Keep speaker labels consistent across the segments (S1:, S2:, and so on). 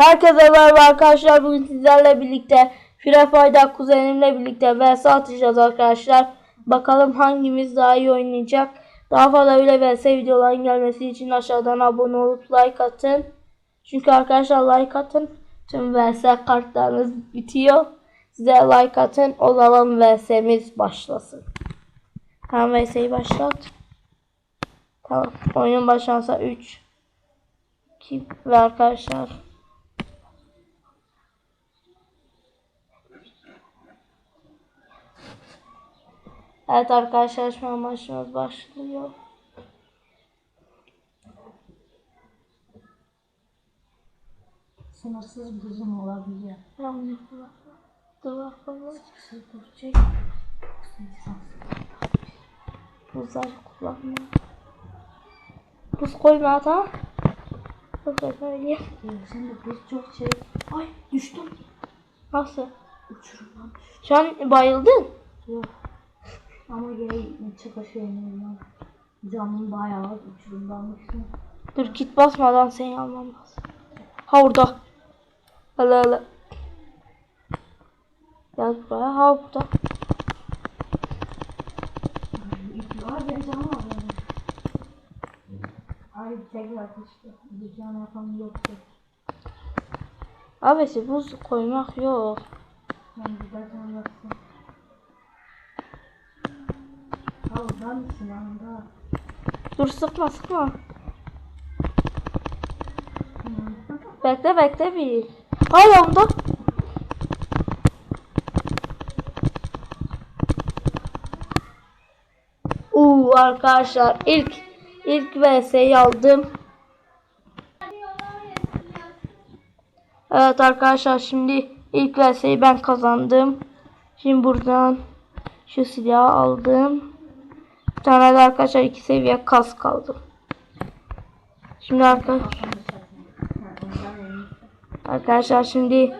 S1: Herkese merhaba arkadaşlar. Bugün sizlerle birlikte Firefay'da kuzenimle birlikte vs atacağız arkadaşlar. Bakalım hangimiz daha iyi oynayacak. Daha fazla böyle vs videoların gelmesi için aşağıdan abone olup like atın. Çünkü arkadaşlar like atın. Tüm vs kartlarınız bitiyor. Size like atın. O zaman vs'miz başlasın. Tamam vs'yi başlat. Tamam. Oyunun başlansa 3 2 ve arkadaşlar Evet arkadaşlar şu an maçımız başlıyor.
S2: Sınırsız gücüm olabilir.
S1: Tamam. Dur bakalım.
S2: Sıkılacak.
S1: Buzlar kullanma. Buz koyma tamam. Buz böyle.
S2: Şimdi biz çok şey... Ay düştüm.
S1: Nasıl?
S2: Uçurumdan düştüm.
S1: Şu an bayıldın.
S2: Yok. Ama gene çıkışıyorum. Canım bayağı uçurumdan düştüm.
S1: Dur git basmadan seni almam lazım. Ha orada. Hala hala. Gel buraya. Ha burada.
S2: Ay var tekrar. Bir can yapan yoktu.
S1: Abisi buz koymak yok.
S2: Ben güzel can yaptım. Ha
S1: Dur sıkma sıkma. Bekle bekle bir. Hala onda. Uuu arkadaşlar ilk ilk VS'yi aldım. Evet arkadaşlar şimdi ilk VS'yi ben kazandım. Şimdi buradan şu silahı aldım. Bir tane de arkadaşlar iki seviye kask aldım. Şimdi arkadaşlar Arkadaşlar şimdi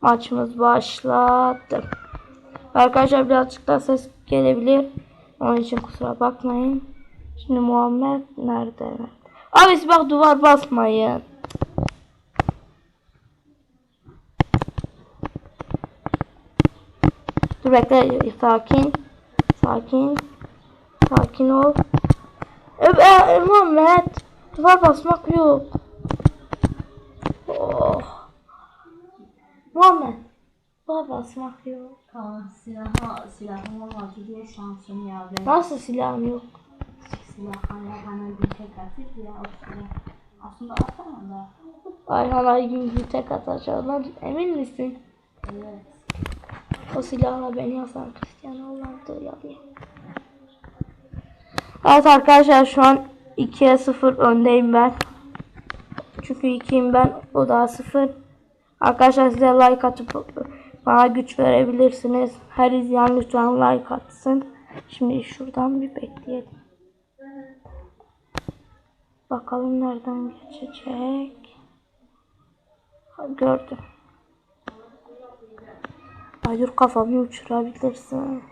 S1: maçımız başladı. Arkadaşlar birazcık da ses gelebilir. Onun için kusura bakmayın. Şimdi Muhammed nerede? Abi bak duvar basmayın. Dur bekle sakin. Sakin. Sakin ol. E, e, Muhammed duvar basmak yok. Oh. Muhammed. Duvar basmak yok.
S2: Tamam silahı, silahım olmadı diye şansım ya. Ben
S1: Nasıl silahım yok?
S2: silah hala bana bir tek atıp ya o silah. Aslında atamam da.
S1: Ayhanlar gibi bir tek atacağından emin misin?
S2: Evet.
S1: O silahla beni yasan Cristiano Ronaldo yapıyor. Evet arkadaşlar şu an 2'ye 0 öndeyim ben. Çünkü 2'yim ben o da 0. Arkadaşlar size like atıp bana güç verebilirsiniz. Her izleyen lütfen like atsın. Şimdi şuradan bir bekleyelim. Bakalım nereden geçecek. Ha, gördüm. Ay dur kafamı uçurabilirsin.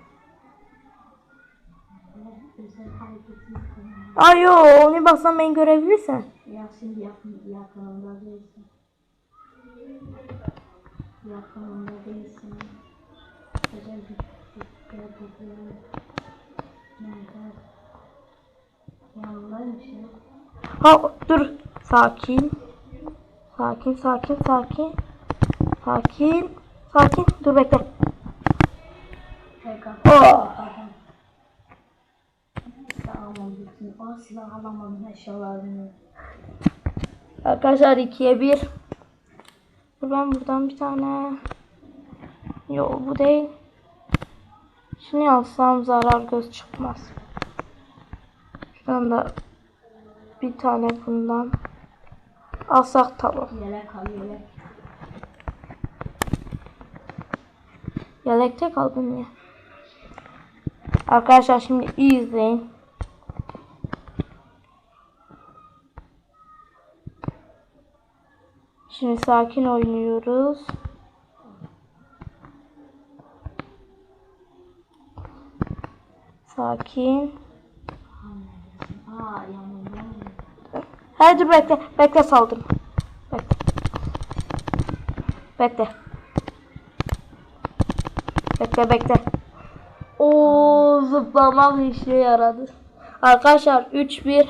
S2: Özel hareketini kullan.
S1: Ay yo onu baksan beni görebilirsin.
S2: Ya şimdi yakın, yakınında değilsin. Yakınında değilsin. Özel bir bir hareketini. Nerede? Yanındaymış ya.
S1: Ha dur sakin. Sakin sakin sakin. Sakin. Sakin. Dur bekle.
S2: Tekrar.
S1: Oh.
S2: Silah alamadım eşyalarını.
S1: Arkadaşlar ikiye bir. Ben buradan bir tane. Yok bu değil. Şunu alsam zarar göz çıkmaz. Şuradan da bir tane bundan. Alsak tamam.
S2: Yelek al yelek.
S1: Yelekte kaldım ya. Arkadaşlar şimdi iyi izleyin. Şimdi sakin oynuyoruz. Sakin. Hadi dur bekle. Bekle saldım. Bekle. Bekle. Bekle bekle. O zıplamak işe yaradı. Arkadaşlar 3-1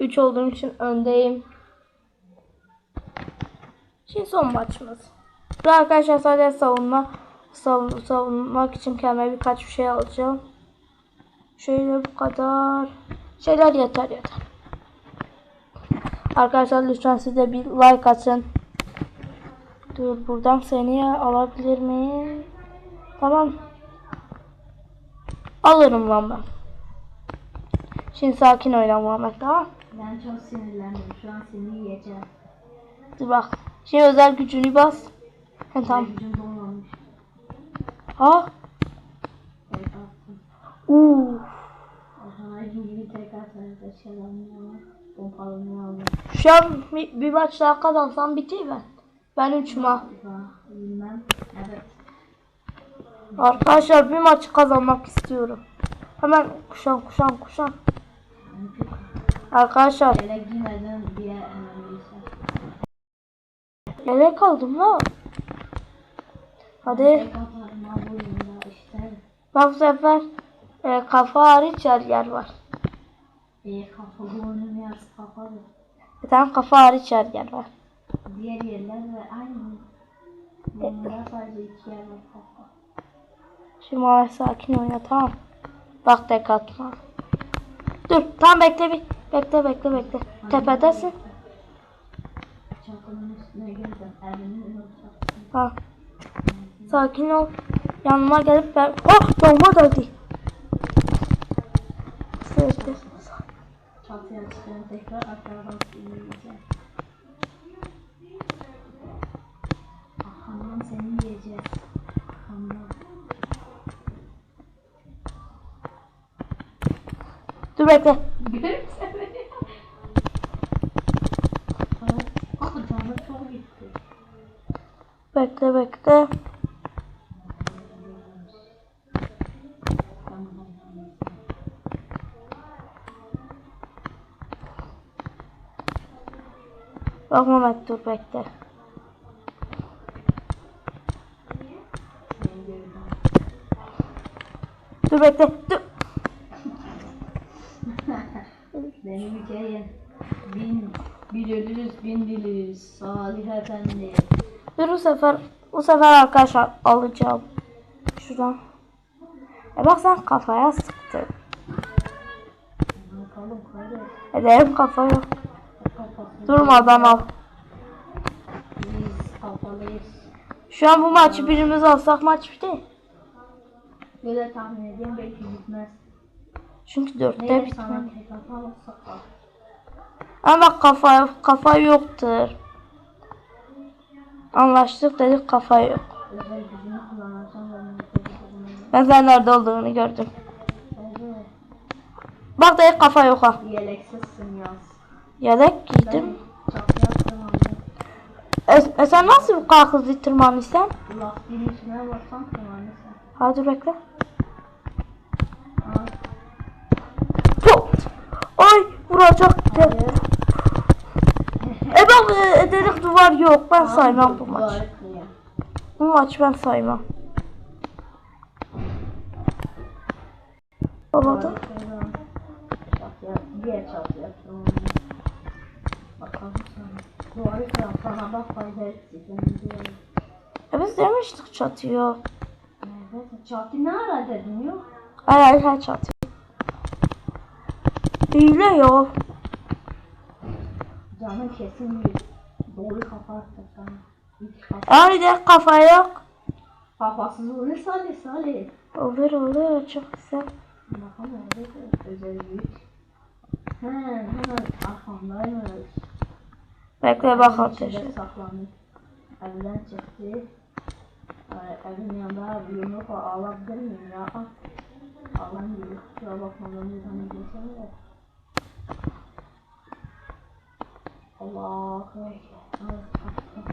S1: 3 olduğum için öndeyim. Şimdi son maçımız. Bu arkadaşlar sadece savunma savun, savunmak için kendime birkaç bir şey alacağım. Şöyle bu kadar. Şeyler yeter yeter. Arkadaşlar lütfen siz de bir like atın. Dur buradan seni alabilir miyim? Tamam. Alırım lan ben. Şimdi sakin oyna Muhammed tamam.
S2: Ben çok sinirlendim. Şu an seni yiyeceğim.
S1: Dur bak. Şimdi özel gücünü bas. He, tamam. Ha? Uuu.
S2: Aldım.
S1: Şu an bir, bir maç daha kazansam bitiyor ben. Ben 3 ma.
S2: Bilmem. Evet.
S1: Arkadaşlar bir maçı kazanmak istiyorum. Hemen kuşan kuşan kuşan. Arkadaşlar
S2: Ele giymeden diye önemliyse.
S1: yelek aldım la. Hadi. Bak bu sefer e, kafa hariç her yer var.
S2: E, kafa boynum yarısı kapalı.
S1: Bir tane kafa hariç her yer var.
S2: Diğer yerler de aynı. Bunda sadece iki yer var kafa.
S1: Şimdi Muhammed sakin oyna tamam. Bak tek atma. Dur tamam bekle bir. Bekle bekle bekle. Tepedesin.
S2: Üstüne. Elimin.
S1: Ha. Sakin ol. Yanıma gelip ben... Oh! Bomba geldi. Bekle.
S2: Çatıya çıkıyorum tekrar aşağıdan sinirleyeceğim. Arkamdan seni yiyeceğiz. Arkamdan.
S1: Dur bekle.
S2: Görürsen beni. Ama canı çok gitti.
S1: Bekle bekle. Bak Mehmet dur bekle. Dur bekle. Dur.
S2: Beni bir kere bin, bir ölürüz bin diliriz. Salih Efendi.
S1: Dur bu sefer bu sefer arkadaşlar alacağım. Şuradan. E bak sen kafaya sıktın. Ederim kafa yok.
S2: Kafası.
S1: Durmadan al. Şu an bu maçı birimiz alsak maç bitti.
S2: Böyle tahmin ediyorum belki gitmez.
S1: Çünkü dörtte
S2: bak.
S1: Ama bak kafa, kafa yoktur. Anlaştık dedik kafa yok.
S2: Ben
S1: sen nerede olduğunu gördüm. Bak dedik kafa yok ha.
S2: Yeleksizsin yaz.
S1: Yedek
S2: Ben
S1: giydim. E, e sen nasıl bu kadar hızlı tırmanırsan?
S2: Lastiğin içine baksan tırmanırsın.
S1: Hadi bekle. Ay vuracak.
S2: hayır.
S1: Bak e, dedik duvar yok. Ben saymam bu
S2: kırıyor.
S1: Bu maçı ben saymam. Baba da.
S2: Duvarı kırıyor. Çatıya, diğer çatıya. Bakalım sana. Duvarı kıran sana bak fayda etti. Ben diyorum.
S1: E biz demiştik çatıyor.
S2: Nerede? Çatı ne ara dedin yok?
S1: Ay ay ay çatıyor. Hile yok.
S2: Canın kesin bir doğru kafa sana. İki kafa.
S1: Yok.
S2: Kafasız olur Salih Salih.
S1: Olur olur çok güzel.
S2: Bakalım nerede özel güç. He hemen arkamdaymış.
S1: Bekle bak ateşi.
S2: saklanmış. Evden çıktı. Evin yanında bir yumruk. Alabilir miyim ya? Al. Allah'ım gibi. Kusura bakma ben bir tane geçeyim de. Allah Ekber. Ay, kalktım.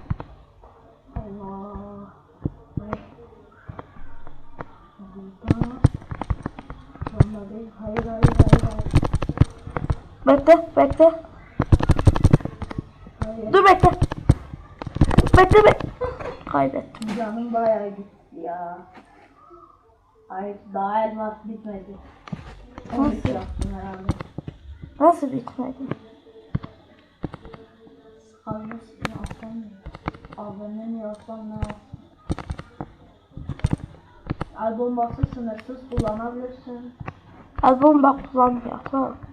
S2: Allah. Ay. Burada. Bomba değil. Hayır hayır hayır hayır.
S1: Bekle bekle.
S2: Hayır.
S1: Dur bekle. Bekle bekle. kaybettim.
S2: Canım bayağı gitti ya. Hayır daha elmas bitmedi.
S1: Nasıl?
S2: 13 yaptım herhalde.
S1: Nasıl bitmedi?
S2: Atamıyorum. Abone yapsam ne yapsam. El bombası sınırsız kullanabilirsin.
S1: Albüm bak kullanmıyor.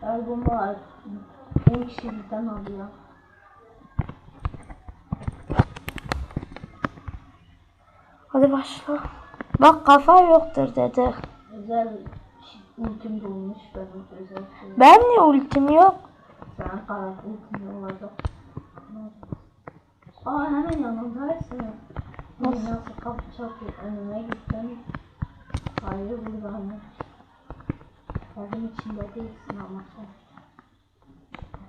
S2: El bomba 10 kişi birden alıyor.
S1: Hadi başla. Bak kafa yoktur dedi.
S2: Özel ultim bulmuş benim özel şey.
S1: Ben niye ultim yok?
S2: Sen karak ultim olacak. Aa hemen yanındaysın.
S1: Nasıl?
S2: Nasıl kapı çarpıyor önüme gittim. Hayır buradaymış. Evin içinde değilsin ama sen.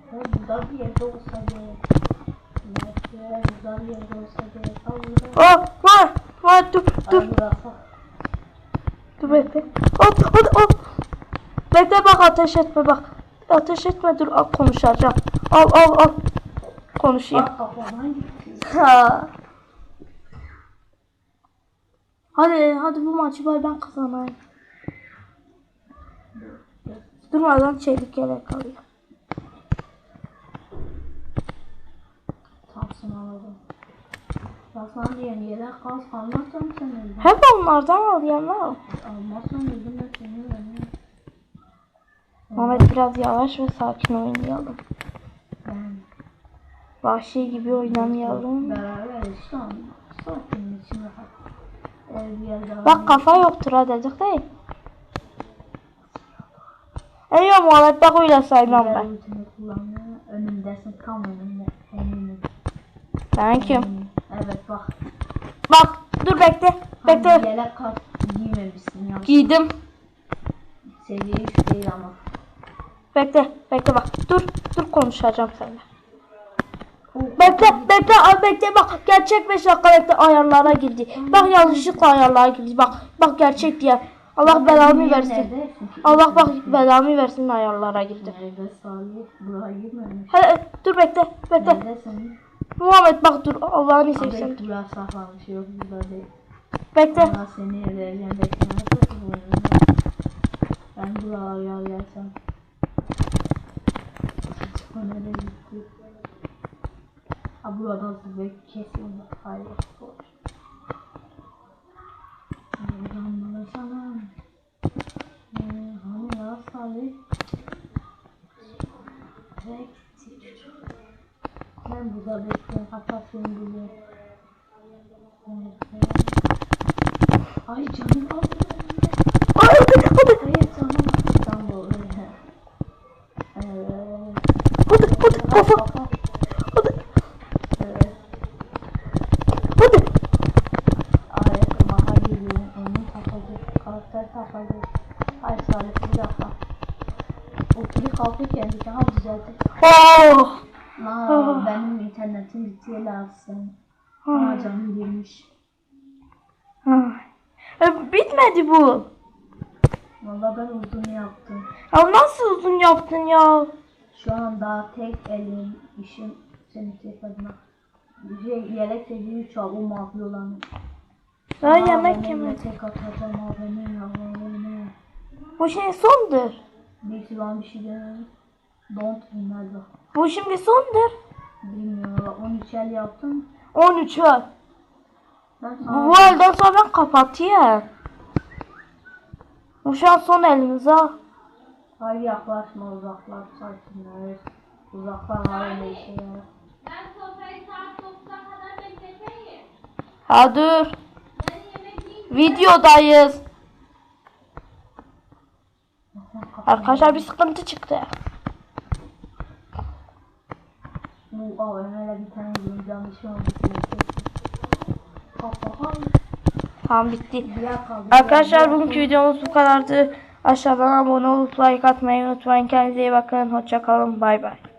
S2: Sen burada bir yerde olsa gerek. Burada bir yerde olsa gerek. Al burada.
S1: Var. Var dur dur.
S2: Burası.
S1: Dur bekle. Hop hop hop. Bekle bak ateş etme bak. Ateş etme dur al, konuşacağım. Al al al. Konuşayım. Ha. Hadi hadi bu maçı bay ben kazanayım. Durmadan çelik yelek alayım.
S2: Tamsın alalım. Ya sen diyen yere kaz kalmazsan sen öldün.
S1: Hep onlardan al yanına al.
S2: Almazsan öldüm ben seni öldüm.
S1: Mehmet biraz yavaş ve sakin oynayalım. Vahşi gibi oynamayalım.
S2: beraber işte ama sakin için rahat. Ev bir yerde
S1: Bak kafa yoktur ha dedik değil. Ey ya Muhammed bak öyle saymam ben.
S2: Önümdesin tam önümde. Evet bak.
S1: Bak dur bekle.
S2: Bekle. Yelek kart giymemişsin ya.
S1: Giydim.
S2: Seviye 3 değil ama.
S1: Bekle. Bekle bak. Dur. Dur konuşacağım seninle. Bekle. Bekle. Al bekle bak. Gerçek 5 dakika bekle ayarlara girdi. Bak yanlışlıkla ayarlara girdi. Bak. Bak gerçek diye. Allah belamı versin. Allah bak belamı versin ayarlara girdi. Hadi dur bekle. Bekle. Muhammed bak dur. Allah'ını seversen.
S2: Değil.
S1: Bekle.
S2: Ben buraya yerlersem. O nereye gitti? Ha buradan size kesin hayır olur. Buradan ulaşamam. Ee, hani Salih? Direkt Ben burada bekliyorum. Hatta seni buluyorum. Evet. Ay canım aldı.
S1: Hadi hadi.
S2: Hayır canım İstanbul öyle. Evet.
S1: Hadi hadi kafa.
S2: Kafa.
S1: Hadi
S2: Evet.
S1: hadi.
S2: Ay baha geliyor. Onun takıldı. Ay Salih bir dakika. O pili kalkırken daha düzeldi.
S1: Oh.
S2: Aa, benim internetim bitiyor lazım. Aa canım girmiş.
S1: Ay. Bitmedi bu.
S2: Valla ben uzun yaptım.
S1: Ya nasıl uzun yaptın ya?
S2: Şu an daha tek elim işim seni. Bir şey yelek seviye 3 al o
S1: Ben
S2: Aa,
S1: yemek yemedim. Bu şey sondur.
S2: Bir sürü bir şey denedim. Don't remember.
S1: Bu şimdi sondur.
S2: Bilmiyorum. 13 el yaptım.
S1: 13 var.
S2: Ben
S1: Bu elden sonra ben kapatayım. Bu şu an son elimiz ha.
S2: hayır yaklaşma uzaklaş sakinler. Uzaklar hala işe yarar.
S3: Ben sofrayı saat 9'a kadar bekleteyim.
S1: Ha dur. Videodayız. Arkadaşlar bir sıkıntı çıktı.
S2: Bu AVM'de bir tane yiyeceğim bir şey. Kafa
S1: Tamam bitti. Arkadaşlar bugünkü videomuz bu kadardı. Aşağıdan abone olup like atmayı unutmayın. Kendinize iyi bakın. Hoşça kalın. Bay bay.